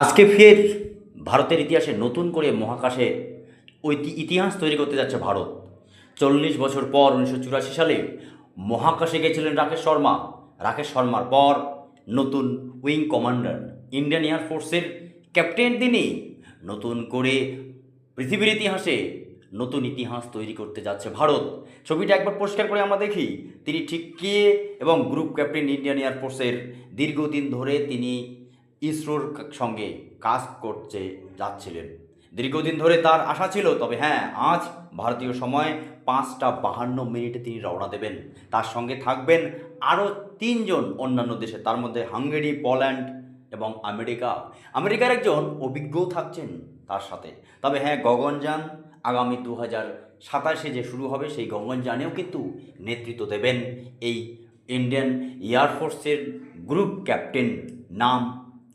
আজকে ফের ভারতের ইতিহাসে নতুন করে মহাকাশে ইতিহাস তৈরি করতে যাচ্ছে ভারত। চল্লিশ বছর পর উনিশশো চুরাশি সালে মহাকাশে গেছিলেন রাকেশ শর্মা। রাকেশ শর্মার পর নতুন উইং কমান্ডার ইন্ডিয়ান এয়ারফোর্সের ক্যাপ্টেন তিনি। নতুন করে পৃথিবীর ইতিহাসে নতুন ইতিহাস তৈরি করতে যাচ্ছে ভারত। ছবিটা একবার পরিষ্কার করে আমরা দেখি। তিনি ঠিক কে এবং গ্রুপ ক্যাপ্টেন ইন্ডিয়ান এয়ারফোর্সের দীর্ঘদিন ধরে তিনি ইসরোর সঙ্গে কাজ করতে যাচ্ছিলেন। দীর্ঘদিন ধরে তার আশা ছিল, তবে হ্যাঁ আজ ভারতীয় সময় পাঁচটা বাহান্ন মিনিটে তিনি রওনা দেবেন। তার সঙ্গে থাকবেন আরও তিনজন অন্যান্য দেশে, তার মধ্যে হাঙ্গেরি, পোল্যান্ড এবং আমেরিকা। আমেরিকার একজন অভিজ্ঞও থাকছেন তার সাথে। তবে হ্যাঁ গগনযান আগামী দু হাজার সাতাশে যে শুরু হবে, সেই গগনযানেও কিন্তু নেতৃত্ব দেবেন। এই ইন্ডিয়ান এয়ারফোর্সের গ্রুপ ক্যাপ্টেন নাম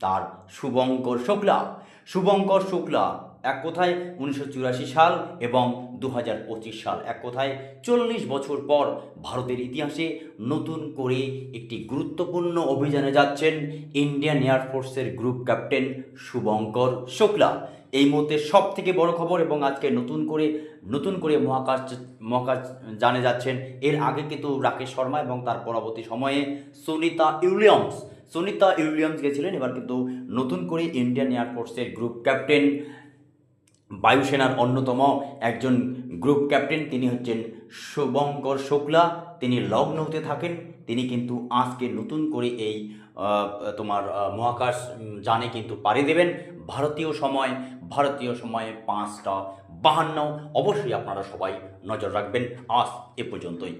তার শুভঙ্কর শুক্লা। শুভঙ্কর শুক্লা এক কথায় উনিশশো চুরাশি সাল এবং দু হাজার পঁচিশ সাল। এক কথায় চল্লিশ বছর পর ভারতের ইতিহাসে নতুন করে একটি গুরুত্বপূর্ণ অভিযানে যাচ্ছেন ইন্ডিয়ান এয়ারফোর্সের গ্রুপ ক্যাপ্টেন শুভঙ্কর শুক্লা। এই মুহূর্তে সব থেকে বড় খবর এবং আজকে নতুন করে নতুন করে মহাকাশ মহাকাশ জানে যাচ্ছেন। এর আগে কিন্তু রাকেশ শর্মা এবং তার পরবর্তী সময়ে সুনিতা উইলিয়ামস সুনিতা উইলিয়ামস গেছিলেন, এবার কিন্তু নতুন করে ইন্ডিয়ান এয়ারফোর্সের গ্রুপ ক্যাপ্টেন। বায়ুসেনার অন্যতম একজন গ্রুপ ক্যাপ্টেন, তিনি হচ্ছেন শুভঙ্কর শুক্লা। তিনি লখনৌতে থাকেন, তিনি কিন্তু আজকে নতুন করে এই তোমার মহাকাশ যানে কিন্তু পাড়ি দেবেন। ভারতীয় সময়, ভারতীয় সময়ে পাঁচটা বাহান্ন। অবশ্যই আপনারা সবাই নজর রাখবেন। আজ এ পর্যন্তই।